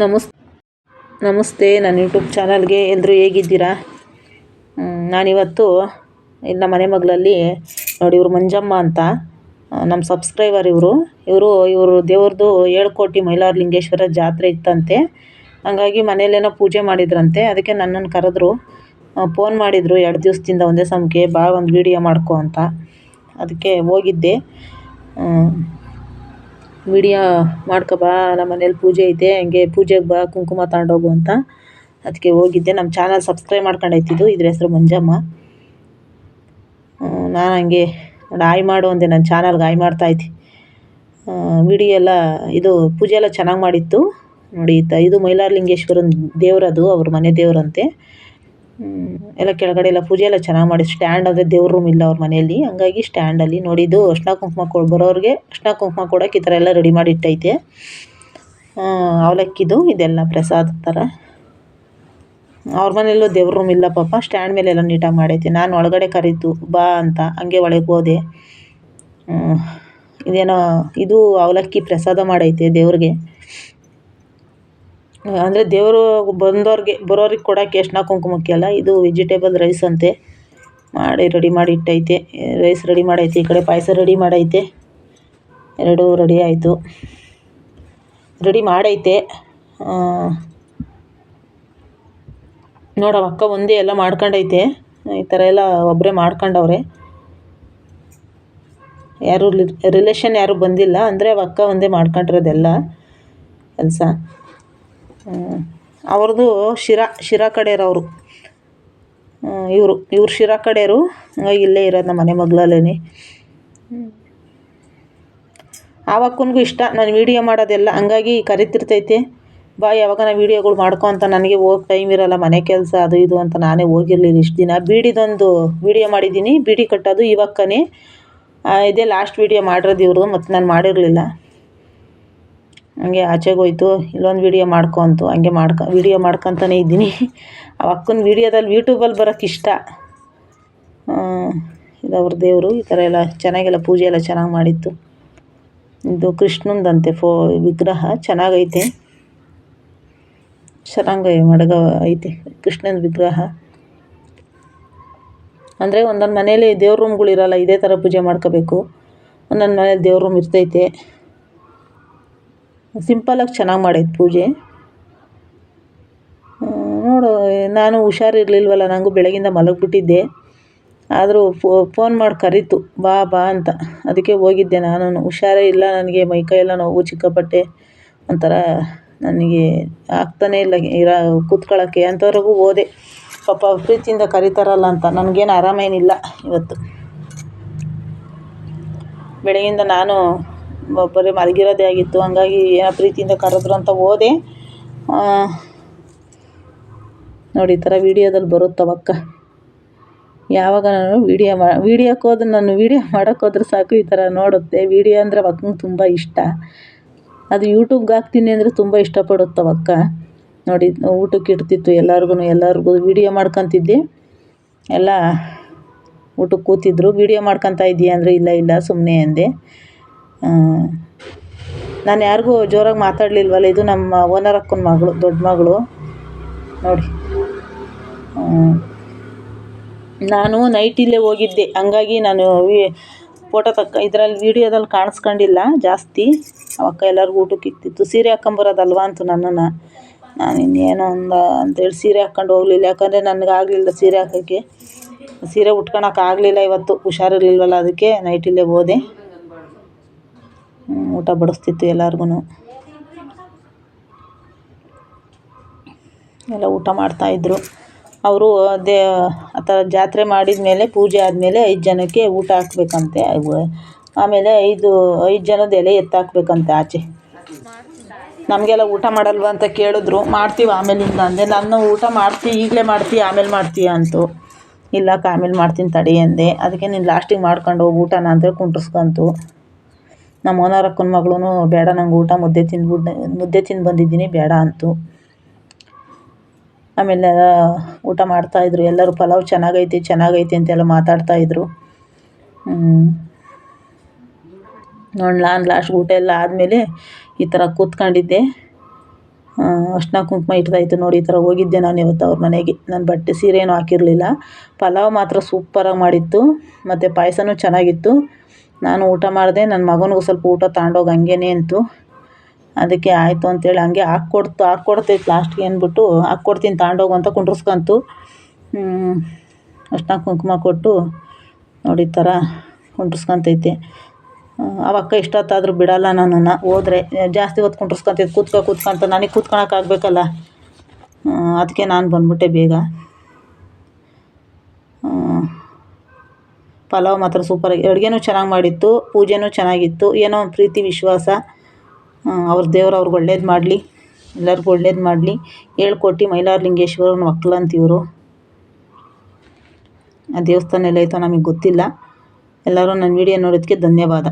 ನಮಸ್, ನಮಸ್ತೆ ನನ್ನ ಯೂಟ್ಯೂಬ್ ಚಾನಲ್ಗೆ ಎಲ್ಲರೂ ಹೇಗಿದ್ದೀರಾ? ನಾನಿವತ್ತು ನಮ್ಮ ಮನೆ ಮಗಳಲ್ಲಿ ನೋಡಿ ಇವರು ಮಂಜಮ್ಮ ಅಂತ ನಮ್ಮ ಸಬ್ಸ್ಕ್ರೈಬರ್ ಇವರು. ಇವರು ಇವರು ದೇವ್ರದ್ದು ಏಳ್ಕೋಟಿ ಮೈಲಾರಲಿಂಗೇಶ್ವರ ಜಾತ್ರೆ ಇತ್ತಂತೆ. ಹಂಗಾಗಿ ಮನೇಲೇನೋ ಪೂಜೆ ಮಾಡಿದ್ರಂತೆ, ಅದಕ್ಕೆ ನನ್ನನ್ನು ಕರೆದ್ರು. ಫೋನ್ ಮಾಡಿದರು ಎರಡು ದಿವಸದಿಂದ ಒಂದೇ ಸಮಕ್ಕೆ ಬಾ ಒಂದು ವೀಡಿಯೋ ಮಾಡ್ಕೋ ಅಂತ. ಅದಕ್ಕೆ ಹೋಗಿದ್ದೆ. ವಿಡಿಯೋ ಮಾಡ್ಕೊ ಬಾ ನಮ್ಮ ಮನೇಲಿ ಪೂಜೆ ಐತೆ, ಹಂಗೆ ಪೂಜೆಗೆ ಬಾ, ಕುಂಕುಮ ತಗೊಂಡೋಗು ಅಂತ. ಅದಕ್ಕೆ ಹೋಗಿದ್ದೆ. ನಮ್ಮ ಚಾನಲ್ ಸಬ್ಸ್ಕ್ರೈಬ್ ಮಾಡ್ಕೊಂಡೈತಿದ್ದು ಇದ್ರ ಹೆಸರು ಮಂಜಮ್ಮ. ನಾನು ಹಂಗೆ ನೋಡಿ ಆಯ್ ಮಾಡು ಅಂದೆ ನನ್ನ ಚಾನಲ್ಗೆ ಆಯ್ ಮಾಡ್ತಾಯಿದ್ದೆ ವಿಡಿಯೋ ಎಲ್ಲ, ಇದು ಪೂಜೆ ಎಲ್ಲ ಚೆನ್ನಾಗಿ ಮಾಡಿತ್ತು. ನೋಡಿ ಇದು ಮೈಲಾರಲಿಂಗೇಶ್ವರನ ದೇವರದು, ಅವ್ರ ಮನೆ ದೇವರಂತೆ. ಎಲ್ಲ ಕೆಳಗಡೆ ಎಲ್ಲ ಪೂಜೆ ಎಲ್ಲ ಚೆನ್ನಾಗಿ ಮಾಡಿ ಸ್ಟ್ಯಾಂಡ್ ಅಂದರೆ ದೇವ್ರ ರೂಮ್ ಇಲ್ಲ ಅವ್ರ ಮನೆಯಲ್ಲಿ. ಹಂಗಾಗಿ ಸ್ಟ್ಯಾಂಡಲ್ಲಿ ನೋಡಿದ್ದು ಅರ್ಶಿನ ಕುಂಕುಮ ಕೊಡ್, ಬರೋರಿಗೆ ಅರ್ಶಿನ ಕುಂಕುಮ ಕೊಡೋಕೆ ಈ ಥರ ಎಲ್ಲ ರೆಡಿ ಮಾಡಿ ಇಟ್ಟೈತೆ. ಅವಲಕ್ಕಿದು ಇದೆಲ್ಲ ಪ್ರಸಾದ ಥರ. ಅವ್ರ ಮನೆಯಲ್ಲೂ ದೇವ್ರ ರೂಮ್ ಇಲ್ಲ ಪಾಪ ಸ್ಟ್ಯಾಂಡ್ ಮೇಲೆ ಎಲ್ಲ ನೀಟಾಗಿ ಮಾಡೈತೆ. ನಾನು ಒಳಗಡೆ ಕರೀತು, ಬಾ ಅಂತ, ಹಂಗೆ ಒಳಗೆ ಹೋದೆ. ಇದೇನೋ, ಇದು ಅವಲಕ್ಕಿ ಪ್ರಸಾದ ಮಾಡೈತೆ ದೇವ್ರಿಗೆ. ಅಂದರೆ ದೇವರು ಬಂದವ್ರಿಗೆ ಬರೋರಿಗೆ ಕೊಡೋಕ್ಕೆ ಅರಿಶಿನ ಕುಂಕುಮಕ್ಕೆ ಅಲ್ಲ? ಇದು ವೆಜಿಟೇಬಲ್ ರೈಸ್ ಅಂತೆ. ಮಾಡಿ ರೆಡಿ ಮಾಡಿ ಇಟ್ಟೈತೆ. Rice ready ಮಾಡೈತೆ. ಈ ಕಡೆ ಪಾಯಸ ರೆಡಿ ಮಾಡೈತೆ. ಎರಡೂ ರೆಡಿ ಆಯಿತು. ರೆಡಿ ಮಾಡೈತೆ. ನೋಡವ ಅಕ್ಕ ಒಂದೇ ಎಲ್ಲ ಮಾಡ್ಕೊಂಡೈತೆ. ಈ ಥರ ಎಲ್ಲ ಒಬ್ಬರೇ ಮಾಡ್ಕೊಂಡವ್ರೆ. ಯಾರು ರಿಲೇಷನ್ ಯಾರು ಬಂದಿಲ್ಲ. ಅಂದರೆ ಅಕ್ಕ ಒಂದೇ ಮಾಡ್ಕೊಂಡಿರೋದೆಲ್ಲ. ಕೆಲಸ. ಅವ್ರದ್ದು ಶಿರಾ ಶಿರಾ ಕಡೆಯವ್ರು ಇವರು, ಇವ್ರು ಶಿರಾ ಕಡೆಯವರು ಹಂಗಾಗಿ ಇಲ್ಲೇ ಇರೋದು ನಮ್ಮ ಮನೆ ಮಗ್ಳಲ್ಲೇ ಆವಕ್ಕೂ ಇಷ್ಟ, ನಾನು ವೀಡಿಯೋ ಮಾಡೋದೆಲ್ಲ, ಹಂಗಾಗಿ ಕರಿತಿರ್ತೈತೆ. ಬಾ ನಾನು ವೀಡಿಯೋಗಳು ಮಾಡ್ಕೊ ಅಂತ ನನಗೆ ಹೋಗಿ ಟೈಮ್ ಇರೋಲ್ಲ, ಮನೆ ಕೆಲಸ, ಅದು ಇದು ಅಂತ ನಾನೇ ಹೋಗಿರ್ಲಿಲ್ಲ ಇಷ್ಟು ದಿನ. ಬೀಡಿದೊಂದು ವೀಡಿಯೋ ಮಾಡಿದ್ದೀನಿ, ಬೀಡಿ ಕಟ್ಟೋದು ಇವಕ್ಕನೇ ಇದೇ ಲಾಸ್ಟ್ ವೀಡಿಯೋ ಮಾಡಿರೋದು ಇವರು ಮತ್ತು ನಾನು ಮಾಡಿರಲಿಲ್ಲ. ಹಂಗೆ ಆಚೆಗೆ ಹೋಯ್ತು, ಇಲ್ಲೊಂದು ವೀಡಿಯೋ ಮಾಡ್ಕೊ ಅಂತು. ಹಂಗೆ ಮಾಡ್ಕ ವಿಡಿಯೋ ಮಾಡ್ಕೊತಾನೆ ಇದ್ದೀನಿ. ಆ ಅಕ್ಕನ ವೀಡಿಯೋದಲ್ಲಿ ಯೂಟ್ಯೂಬಲ್ಲಿ ಬರೋಕ್ಕೆ ಇಷ್ಟ. ಇದು ಅವ್ರ ದೇವರು, ಈ ಥರ ಎಲ್ಲ ಚೆನ್ನಾಗೆಲ್ಲ ಪೂಜೆ ಎಲ್ಲ ಚೆನ್ನಾಗಿ ಮಾಡಿತ್ತು. ಇದು ಕೃಷ್ಣಂದಂತೆ ಫೋ, ವಿಗ್ರಹ ಚೆನ್ನಾಗೈತೆ. ಚೆನ್ನಾಗಿ ಮಡಗ ಐತೆ, ಕೃಷ್ಣನ ವಿಗ್ರಹ. ಅಂದರೆ ಒಂದೊಂದು ಮನೇಲಿ ದೇವ್ರ ರೂಮ್ಗಳಿರಲ್ಲ ಇದೇ ಥರ ಪೂಜೆ ಮಾಡ್ಕೋಬೇಕು. ಒಂದೊಂದು ಮನೇಲಿ ದೇವ್ರ ರೂಮ್ ಇರ್ತೈತೆ. ಸಿಂಪಲಾಗಿ ಚೆನ್ನಾಗಿ ಮಾಡೈತೆ ಪೂಜೆ. ನೋಡು, ನಾನು ಹುಷಾರಿರ್ಲಿಲ್ವಲ್ಲ ನನಗೂ ಬೆಳಗಿಂದ ಮಲಗಿಬಿಟ್ಟಿದ್ದೆ. ಆದರೂ ಫೋನ್ ಮಾಡಿ ಕರೀತು, ಬಾ ಬಾ ಅಂತ. ಅದಕ್ಕೆ ಹೋಗಿದ್ದೆ ನಾನು ಹುಷಾರೇ ಇಲ್ಲ ನನಗೆ ಮೈಕೈ ಎಲ್ಲ ನೋವು, ಚಿಕ್ಕಪಟ್ಟೆ ಒಂಥರ ನನಗೆ ಆಗ್ತಾನೇ ಇಲ್ಲ, ಇರೋ ಕೂತ್ಕೊಳ್ಳೋಕ್ಕೆ ಅಂಥವ್ರಿಗೂ ಹೋದೆ. ಪಾಪ ಪ್ರೀತಿಯಿಂದ ಕರೀತಾರಲ್ಲ ಅಂತ. ನನಗೇನು ಆರಾಮೇನಿಲ್ಲ ಇವತ್ತು. ಬೆಳಗಿಂದ ನಾನು ಬರೀ ಮಲಗಿರೋದೇ ಆಗಿತ್ತು. ಹಂಗಾಗಿ ಏನೋ ಪ್ರೀತಿಯಿಂದ ಕರೆದ್ರು ಅಂತ ಹೋದೆ. ನೋಡಿ, ಈ ಥರ ವೀಡಿಯೋದಲ್ಲಿ ಬರುತ್ತವಕ್ಕ ಯಾವಾಗ ನಾನು ವೀಡಿಯೋ ಮಾ, ವೀಡಿಯೋಕ್ಕೆ ಹೋದ್ರೆ ನಾನು ವೀಡಿಯೋ ಮಾಡೋಕ್ಕೆ ಹೋದ್ರೆ ಸಾಕು ಈ ಥರ ನೋಡುತ್ತೆ. ವೀಡಿಯೋ ಅಂದರೆ ಅವಕ್ಕಂಗೆ ತುಂಬ ಇಷ್ಟ. ಅದು ಯೂಟ್ಯೂಬ್ಗೆ ಹಾಕ್ತೀನಿ ಅಂದರೆ ತುಂಬ ಇಷ್ಟಪಡುತ್ತವಕ್ಕ ನೋಡಿ, ಊಟಕ್ಕೆ ಇಡ್ತಿತ್ತು ಎಲ್ಲರಿಗೂ ಎಲ್ಲರಿಗೂ ವೀಡಿಯೋ ಮಾಡ್ಕೊತಿದ್ದೆ. ಎಲ್ಲ ಊಟಕ್ಕೆ ಕೂತಿದ್ರು. ವೀಡಿಯೋ ಮಾಡ್ಕೊತಾ ಇದೀಯ ಅಂದರೆ ಇಲ್ಲ ಇಲ್ಲ ಸುಮ್ಮನೆ ಅಂದೆ. ನಾನು ಯಾರಿಗೂ ಜೋರಾಗಿ ಮಾತಾಡಲಿಲ್ವಲ್ಲ ಇದು ನಮ್ಮ ಓನರ್ ಅಕ್ಕನ ಮಗಳು ದೊಡ್ಡ ಮಗಳು. ನೋಡಿ. ನಾನು ನೈಟ್ ಇಲ್ಲೇ ಹೋಗಿದ್ದೆ. ಹಂಗಾಗಿ ನಾನು ಫೋಟೋ ತಕ್ಕ ಇದರಲ್ಲಿ ವಿಡಿಯೋದಲ್ಲಿ ಕಾಣಿಸ್ಕೊಂಡಿಲ್ಲ ಜಾಸ್ತಿ. ಅವಕ್ಕ ಎಲ್ಲರಿಗೂ ಊಟಕ್ಕೆ ಇಕ್ತಿತ್ತು. ಸೀರೆ ಹಾಕ್ಕೊಂಬರೋದಲ್ವಾ ಅಂತ ನನ್ನನ್ನು. ನಾನು ಇನ್ನೇನೋ ಒಂದು ಅಂತೇಳಿ ಸೀರೆ ಹಾಕ್ಕೊಂಡು ಹೋಗಲಿಲ್ಲ. ಯಾಕಂದರೆ ನನಗೆ ಆಗಲಿಲ್ಲ ಸೀರೆ ಹಾಕೋಕ್ಕೆ. ಸೀರೆ ಉಟ್ಕೊಳಕ್ಕೆ ಆಗಲಿಲ್ಲ ಇವತ್ತು. ಹುಷಾರಿರ್ಲಿಲ್ವಲ್ಲ ಅದಕ್ಕೆ ನೈಟಿಲ್ಲೇ ಹೋದೆ. ಹ್ಮ್, ಊಟ ಬಡಿಸ್ತಿತ್ತು ಎಲ್ಲರಿಗೂ ಎಲ್ಲ ಊಟ ಮಾಡ್ತಾಯಿದ್ರು ಅವರು ಅದೇ ಆ ಥರ ಜಾತ್ರೆ ಮಾಡಿದ ಮೇಲೆ, ಪೂಜೆ ಆದಮೇಲೆ ಐದು ಜನಕ್ಕೆ ಊಟ ಹಾಕ್ಬೇಕಂತೆ. ಆಮೇಲೆ ಐದು ಐದು ಜನದ ಎಲೆ ಎತ್ತಾಕ್ಬೇಕಂತೆ ಆಚೆ. ನಮಗೆಲ್ಲ ಊಟ ಮಾಡಲ್ವಾ ಅಂತ ಕೇಳಿದ್ರು. ಮಾಡ್ತೀವಿ ಆಮೇಲಿಂದ ಅಂದೆ ನಾನು ಊಟ ಮಾಡ್ತೀವಿ ಈಗಲೇ ಮಾಡ್ತೀವಿ ಆಮೇಲೆ ಮಾಡ್ತೀಯ ಅಂತು. ಇಲ್ಲಕ್ಕ ಆಮೇಲೆ ಮಾಡ್ತೀನಿ ತಡಿ ಅಂದೆ. ಅದಕ್ಕೆ ನೀನು ಲಾಸ್ಟಿಗೆ ಮಾಡ್ಕೊಂಡು ಹೋಗಿ ಊಟನ ಅಂತೇಳಿ ಕುಂಟ್ರಿಸ್ಕೊಂತು. ನಮ್ಮ ಓನರ್ ಅಕ್ಕನ ಮಗಳೂ ಬೇಡ, ನಂಗೆ ಊಟ ಮುದ್ದೆ ತಿಂದ್ಬಿಟ್ಟು ಮುದ್ದೆ ತಿಂದು ಬಂದಿದ್ದೀನಿ, ಬೇಡ ಅಂತು. ಆಮೇಲೆ ಊಟ ಮಾಡ್ತಾಯಿದ್ರು ಎಲ್ಲರೂ ಪಲಾವ್ ಚೆನ್ನಾಗೈತೆ ಚೆನ್ನಾಗೈತೆ ಅಂತೆಲ್ಲ ಮಾತಾಡ್ತಾಯಿದ್ರು ನೋಡಿ, ನಾನು ಲಾಸ್ಟ್ ಊಟ ಎಲ್ಲ ಆದಮೇಲೆ ಈ ಥರ ಕೂತ್ಕೊಂಡಿದ್ದೆ. ಅರ್ಶಿನ ಕುಂಕುಮ ಇಡ್ತಾಯಿತ್ತು ನೋಡಿ, ಈ ಥರ ಹೋಗಿದ್ದೆ ನಾನು ಇವತ್ತು ಅವ್ರ ಮನೆಗೆ. ನಾನು ಬಟ್ಟೆ ಸೀರೆ ಏನೂ ಹಾಕಿರಲಿಲ್ಲ. ಪಲಾವ್ ಮಾತ್ರ ಸೂಪರಾಗಿ ಮಾಡಿತ್ತು. ಮತ್ತು ಪಾಯಸನೂ ಚೆನ್ನಾಗಿತ್ತು. ನಾನು ಊಟ ಮಾಡಿದೆ ನನ್ನ ಮಗನಿಗೂ ಸ್ವಲ್ಪ ಊಟ ತಗೊಂಡೋಗಿ ಹಂಗೇನೆ ಅಂತು. ಅದಕ್ಕೆ ಆಯಿತು ಅಂತೇಳಿ ಹಂಗೆ ಹಾಕ್ಕೊಡ್ತು, ಹಾಕ್ಕೊಡ್ತೈತೆ ಲಾಸ್ಟ್ಗೆ ಅಂದ್ಬಿಟ್ಟು ಹಾಕ್ಕೊಡ್ತೀನಿ ತಗೊಂಡೋಗು ಅಂತ ಕುಂಡ್ರಸ್ಕೊಂತು. ಅರ್ಶಿನ ಕುಂಕುಮ ಕೊಟ್ಟು ನೋಡಿ ಥರ ಕುಂಡ್ರಸ್ಕೊಂತೈತೆ. ಅವಕ್ಕ ಇಷ್ಟೊತ್ತಾದರೂ ಬಿಡೋಲ್ಲ ನನ್ನನ್ನು, ಹೋದ್ರೆ ಜಾಸ್ತಿ ಹೊತ್ತು ಕುಂಡ್ರಸ್ಕೊಂತೈತೆ, ಕೂತ್ಕೊ ಕೂತ್ಕೊ ಅಂತ. ನನಗೆ ಕೂತ್ಕೊಳಕ್ಕಾಗಬೇಕಲ್ಲ ಅದಕ್ಕೆ ನಾನು ಬಂದ್ಬಿಟ್ಟೆ ಬೇಗ. ಪಲಾವ್ ಮಾತ್ರ ಸೂಪರಾಗಿ ಅಡುಗೆನೂ ಚೆನ್ನಾಗಿ ಮಾಡಿತ್ತು, ಪೂಜೆನೂ ಚೆನ್ನಾಗಿತ್ತು, ಏನೋ ಪ್ರೀತಿ, ವಿಶ್ವಾಸ. ಅವ್ರ ದೇವ್ರು ಅವ್ರಿಗೆ ಒಳ್ಳೇದು ಮಾಡಲಿ, ಎಲ್ಲರಿಗೂ ಒಳ್ಳೇದು ಮಾಡಲಿ. ಹೇಳ್ಕೊಟ್ಟು ಮೈಲಾರಲಿಂಗೇಶ್ವರನ ಮಕ್ಳು ಇವರು. ಆ ದೇವಸ್ಥಾನ ಎಲ್ಲೈತೋ ನಮಗೆ ಗೊತ್ತಿಲ್ಲ. ಎಲ್ಲರೂ ನನ್ನ ವಿಡಿಯೋ ನೋಡೋದಕ್ಕೆ ಧನ್ಯವಾದ.